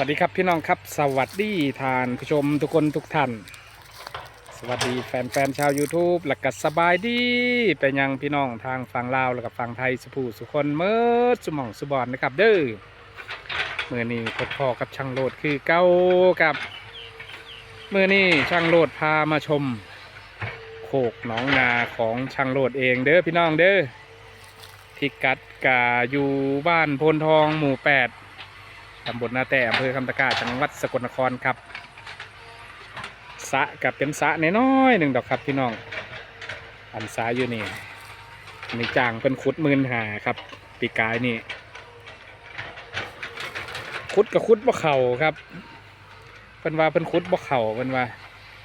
วัสดีครับพี่น้องครับ สวัสดีทานผู้ชมทุกคนทุกท่าน สวัสดีแฟนๆชาว YouTube และก็สบายดีเป็นยังพี่น้องทางฝั่งลาวและก็ฝั่งไทยสุภูสุคนเมื่อสมองสุบอนนะครับเด้อเมื่อนี้พบพอกับช่างโลดคือเก้ากับเมื่อนี้ช่างโลดพามาชม โคกหนองนาของช่างโลดเองเด้อพี่น้องเด้อพิกัดกาอยู่บ้านโพนทองหมู่แปด ตำบลนาแต่อำเภอคำตะก้าจังหวัดสกลนครครับสะกับเป็นสะน้อยๆหนึ่งดอกครับพี่น้อง อันสาอยู่นี่อันนี้จ้างเป็นขุดมื่นหาครับ ปีกายนี่ขุดกับขุดบ่เข่าครับเพิ่นว่าเพิ่นขุดบ่เข่าเพิ่นว่า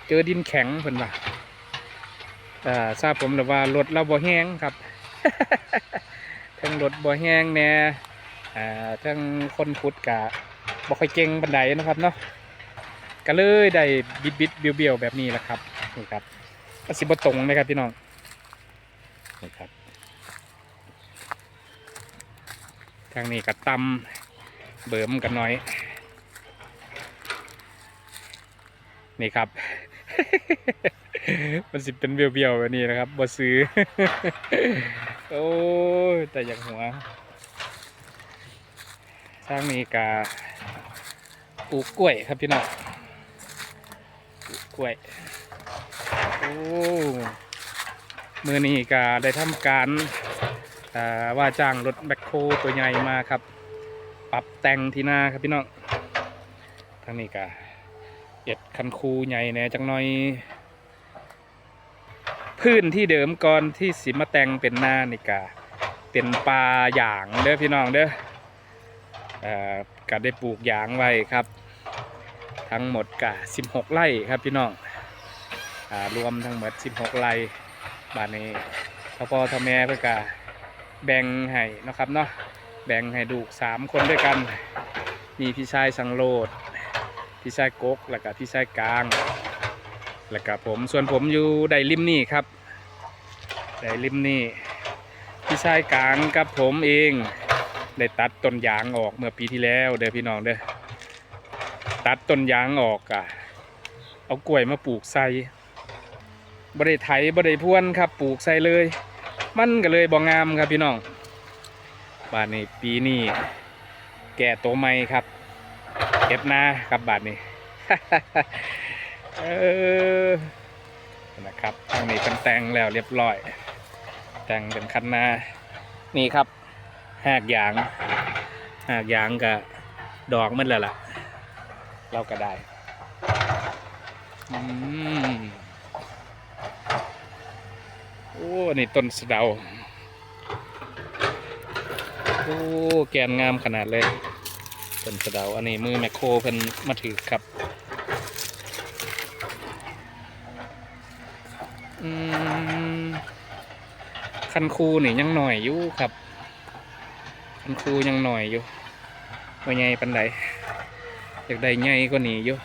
เจอดินแข็งเพิ่นว่าอ่าทราบผมหรือว่ารถเราบ่แห้งครับทั้งรถบ่แห้งแน่ อ่าทั้งคนพุทธกะบ่ค่อยเก่งบันไดนะครับเนาะก็เลยได้บิดบิดเบี้ยวเบี้ยวแบบนี้แหละครับนี่ครับก็สิบตรงนะครับพี่น้องนี่ครับทางนี้ก็ตำเบิ่มกันหน่อย นี่ครับ มันสิเป็นเบี้ยวเบียวๆแบบนี้นะครับบ่ซื้อ โอ้แต่อยากหัว ทางนี้กาปลูกกล้วยครับพี่น้องปลูกกล้วย โอ้มือนี้กาได้ทำการว่าจ้างรถแบคโฮตัวใหญ่มาครับ ปรับแต่งที่หน้าครับพี่น้องทางนี้กาเอ็ดคันคูใหญ่แน่จังหน่อย พื้นที่เดิมก่อนที่สิมาแต่งเป็นหน้านี่กาเป็นปลาหยางเด้อพี่น้องเด้อ ก็ได้ปลูกยางไว้ครับ ทั้งหมดกะ16 ไร่ครับพี่น้องอรวมทั้งหมด 16 ไร่บ้านนี้พ่อพ่อทอแม่เพื่อกะแบ่งให้นะครับเนาะแบ่งให้ดูกสามคนด้วยกัน มีพี่ชายสังโลดพี่ชายกกแล้วก็พี่ชายกลาง แล้วก็ผมส่วนผมอยู่ไดริมนี่ครับไดริมนี่พี่ชายกลางกับผมเอง ได้ตัดต้นยางออกเมื่อปีที่แล้วเด้อพี่น้องเด้อตัดต้นยางออกอะเอากล้วยมาปลูกใส่บริไถบริพวนครับปลูกใส่เลย มันก็เลยบ่งามครับพี่น้องบาดนี้ปีนี้แก่โตวใหม่ครับ เก็บนาครับบาดนี้เออนะครับทางนี้เป็นแต่งแล้วเรียบร้อย แต่งเป็นคันนานี่ครับ หากยางหากยางกับดอกมันแล้วล่ะ เราก็ได้อืมโอ้นี่ต้นสะเดาโอ้แกนงามขนาดเลยต้นสะเดาอันนี้มือแมคโครเพิ่นมาถือครับอืมคันคูนี่ยังหน่อยอยู่ครับ มันครูยังหน่อยอยู่ว่าใหญ่ปันไดอยากได้ใหญ่ก็หนีอยู่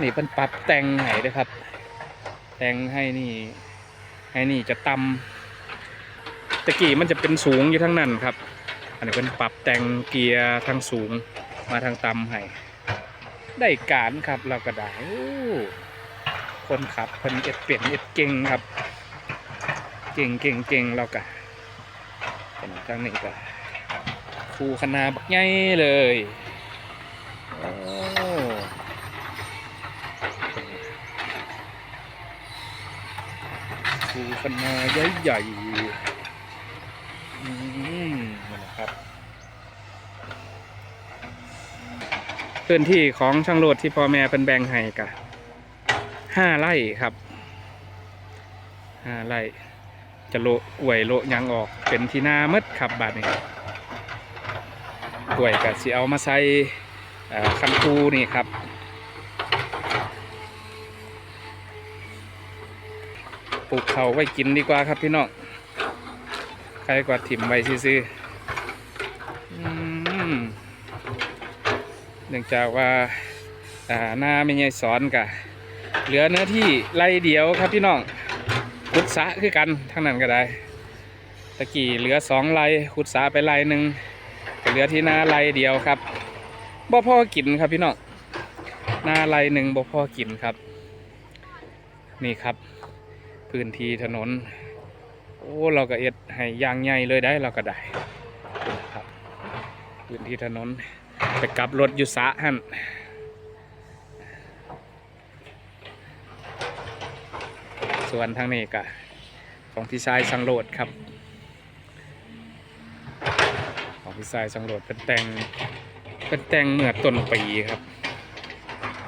นี่เป็นปรับแต่งให้ด้วยครับ แต่งให้นี่ ให้นี่จะต่ำตะกี้มันจะเป็นสูงอยู่ทั้งนั้นครับ อันนี้เป็นปรับแต่งเกียร์ทางสูงมาทางต่ำให้ได้การครับเราก็ได้โอ้คนขับเพิ่นเอ็ดเปลี่ยนเอ็ดเก่งครับ เก่งเก่งเก่งเราก็ เป็นทางนี้ก็คูคณาบักใหญ่เลยโอ้คูคณาใหญ่ใหญ่อืมนี่นะครับพื้นที่ของช่างโลดที่พ่อแม่เป็นแบ่งให้กะห้าไร่ครับห้าไร่ จะโละกล้วยโละยังออกเป็นที่นาหมดครับบาดนี้กล้วยก็สิเอามาใส่คันคูนี่ครับปลูกเขาไว้กินดีกว่าครับพี่น้องใครกว่าถิ่มไว้ซื้อเนื่องจากว่าหน้าไม่ใช่สอนกะเหลือเนื้อที่ไรเดียวครับพี่น้อง ขุดสะคือกันทั้งนั้นก็ได้ตะกี้เหลือสองไร่ขุดสะไปไร่หนึ่งเหลือที่หน้าไรเดียวครับบ่พอกินครับพี่น้องหน้าไรหนึ่งบ่พอกินครับ นี่ครับ พื้นที่ถนน โอ้เราก็เอ็ดให้ยางใหญ่เลยได้เราก็ได้ครับพื้นที่ถนนไปกลับรถอยู่สะหั่น ส่วนทางนี้ก็ของพี่ชายสังโรดครับ ของพี่ชายสังโรดเป็นแตงเป็นแตงเมื่อต้นปีครับ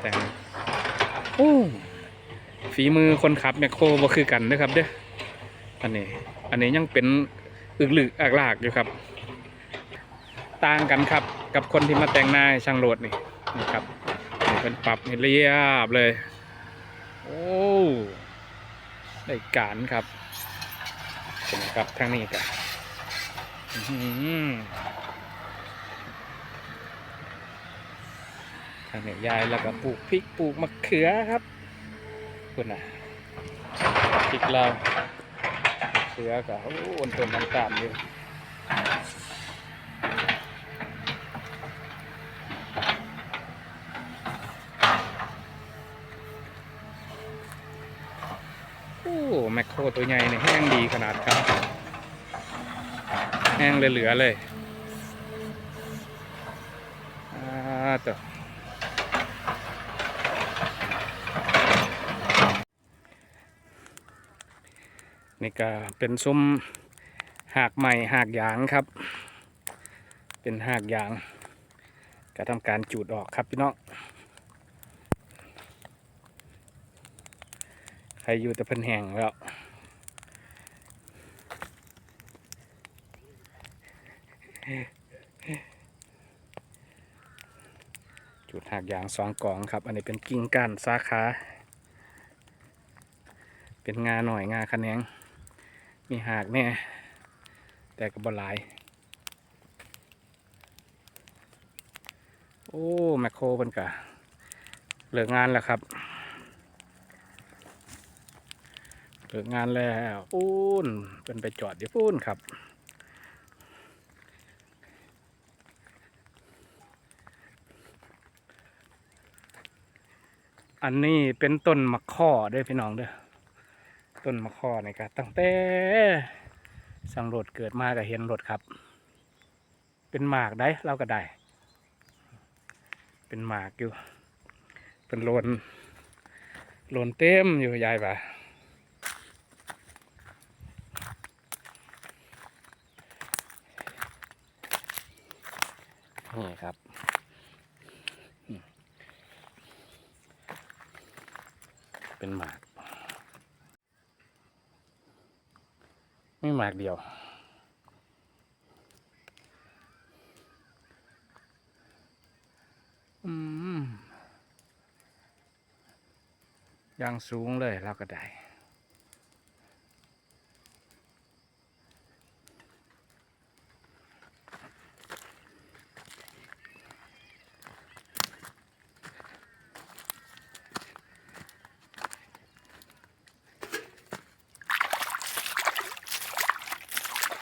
แตงโอ้ฝีมือคนขับแมคโครบ่คือกันนะครับเด้ออันนี้ อันนี้ยังเป็นอึกลึกอักลากอยู่ครับ ต่างกันครับกับคนที่มาแต่งหน้าช่างโรดนี่นี่ครับเป็นปรับให้เรียบเลย โอ้ ได้การครับเห็นไหมครับทางนี้กันทางนี้ยายแล้วก็ปลูกพริกปลูกมะเขือครับคุณนะพริกเรามะเขือกับโอ้อ้นต้นต่างๆอยู่ แมคโครตัวใหญ่เนี่ยแห้งดีขนาดครับ แห้งเหลือๆเลยอ่าตัวนี่ก็เป็นซุ้มหากใหม่หากยางครับ เป็นหากยาง ก็ทำการจูดออกครับพี่น้อง ใครอยู่แต่เพิ่นแห้งแล้วจุดหักยางสองกองครับ อันนี้เป็นกิ่งก้านสาขา เป็นงาหน่อยงาคะแนงมีหากแน่ แต่ก็บ่หลาย โอ้ แมคโครเพิ่นกะเหลิกงานแล้วครับ เลิกงานแล้วปูนเป็นไปจอดเดี๋ยวปูนครับ อันนี้เป็นต้นมะข้อเด้วยพี่น้องเด้อต้นมะข้อนี่ก็ตั้งแต่สังรถเกิดมาก็เห็นรถครับ เป็นหมากได้เราก็ได้ เป็นหมากอยู่ เป็นโลนโลนเต็มอยู่ยายป่ะ นี่ครับ เป็นหมาก ไม่หมากเดียว อืมยางสูงเลยเราก็ได้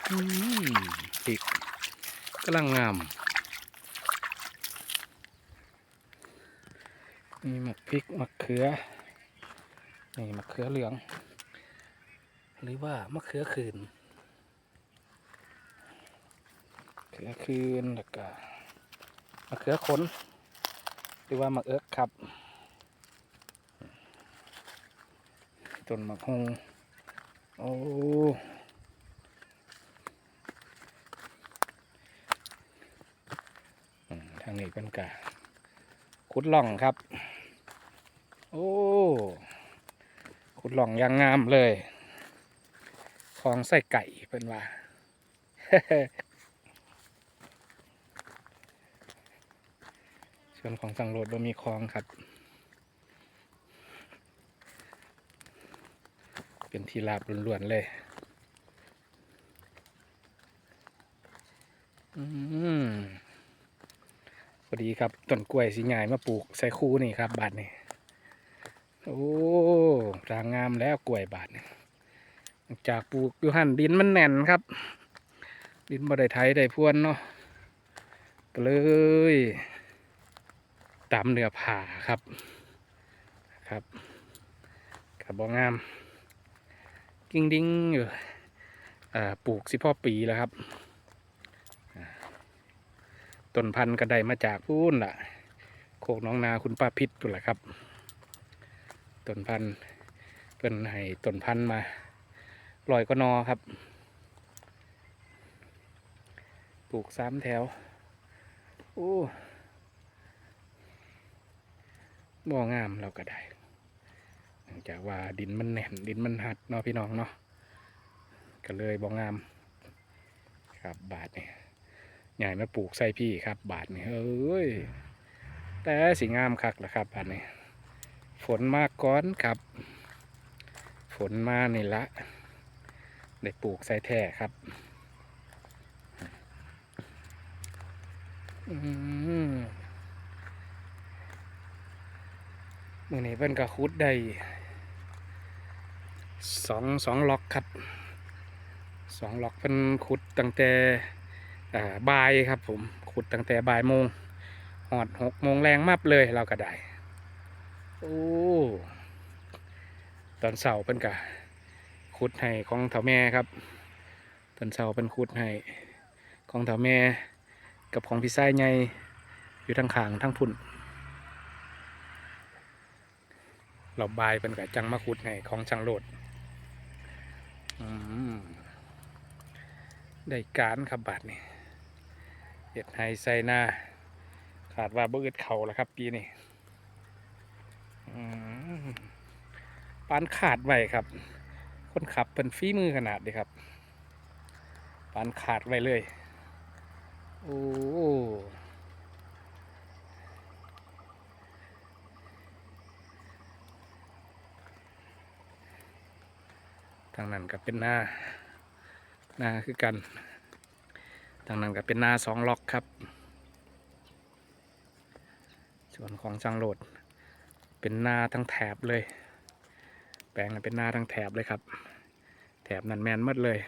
พริกกำลังงามมีมะพริกมะเขือ นี่มะเขือเหลือง หรือว่ามะเขือคืนเขือคืนแล้วก็มะเขือขนหรือว่ามะเอิกครับต้นมะฮงโอ้ อืม ทางนี้เป็นกะขุดหล่องครับ โอ้ขุดหล่องอยังงามเลยของใส่ไก่เป็นว่าส่วนของสังโรดบ่มีคลองครับ เป็นที่ราบล้วนๆเลยอืม อดีครับต้นกล้วยสีใหญ่มาปลูกใส่คูนี่ครับบาทนี่โอ้รางงามแล้วกล้วยบาทนี่จากปลูกอยู่หันดินมันแน่นครับ ดินบ่ได้ไถได้พวนเนาะก็เลยตามเนื้อผ่าครับครับกับบองาม กิ้งดิ้งอยู่ปลูกสิพ่อปีแล้วครับ ต้นพันธุ์กระไดมาจากพูนล่ะ โคกน้องนาคุณป้าพิษตุนแหละครับ ต้นพันธุ์เพิ่นให้ต้นพันธุ์มาลอยก็นอครับ ปลูกสามแถว โอ้บ่งามเราก็ได้เนื่องจากว่าดินมันแน่นดินมันหัดเนาะพี่น้องเนาะก็เลยบ่งาม ครับบาทเนี่ย ใหญ่มาปลูกใส่พี่ครับ บาทนี่เอ้ยแต่สีงามคักแหละครับบาทนี้ ฝนมากก้อนครับ ฝนมานี่ละได้ปลูกใส่แท่ครับอืมมือนี้เพิ่นก็คุดได้สองสองล็อกครับสองล็อกเพิ่นขุดตั้งแต่อ่า บ่ายครับผมขุดตั้งแต่บ่ายโมงหอดหกโมงแรงมับเลยเราก็ได้โอ้ตอนเสาร์เพิ่นก็ขุดให้ของเถาแม่ครับ ตอนเสาร์เพิ่นขุดให้ของเถาแม่ กับของพี่ไส้ใหญ่อยู่ทางขางทั้งพุ่นเราบายเป็นกับจังมาคุดไงของจังโหลดอืมได้การครับบาทนี่ เห็ดไฮไซหน้าขาดว่าบ่อึดเขาแล้วครับ ปีนี้ปานขาดไว้ครับ คนขับเป็นฝีมือขนาดดีครับปานขาดไว้เลย โอ้ทางนั้นก็เป็นหน้าหน้าคือกัน ทางนั้นก็เป็นหน้าสองล็อกครับ ส่วนของจังโหลด เป็นหน้าทั้งแถบเลย แปลงนั้นเป็นหน้าทั้งแถบเลยครับ แถบนั้นแมนหมดเลย